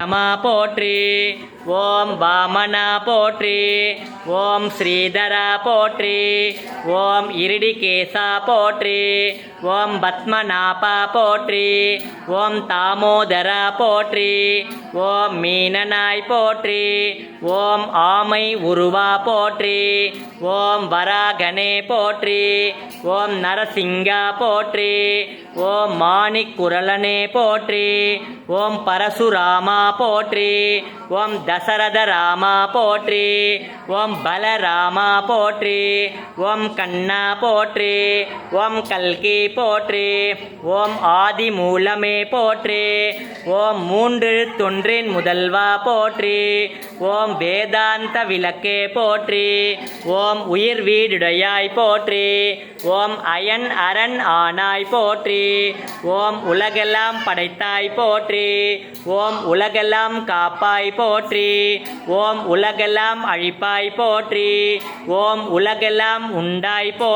ராமா போற்றி ஓம் வாமனா போற்றி ஓம் ஸ்ரீதரா போற்றி ஓம் இருடிகேசா போற்றி ஓம் பத்மநாபா போற்றி ஓம் தாமோதரா போற்றி ஓம் மீனனாய் போற்றி ஓம் ஆமை உருவா போற்றி ஓம் வராகனே போற்றி ஓம் நரசிங்கா போற்றி ஓம் மாணிக்குரலனே போற்றி ஓம் பரசுராமா போற்றி. ஓம் தசரத ராமா போற்றி. ஓம் பலராமா போற்றி. ஓம் கண்ணா போற்றி. ஓம் கல்கி போற்றி. ஓம் ஆதி மூலமே போற்றி. ஓம் மூன்று தொன்றின் முதல்வா போற்றி. ஓம் வேதாந்த விளக்கே போற்றி. ஓம் உயிர் வீடுடையாய் போற்றி. ஓம் அயன் அரண் ஆனாய் போற்றி. ஓம் உலகெல்லாம் படைத்தாய் போற்றி. ஓம் உலகெல்லாம் காப்பாய் போற்றி. ஓம் உலகெல்லாம் அழிப்பாய் போற்றி. ஓம் உலகெல்லாம் உண்டாய் போ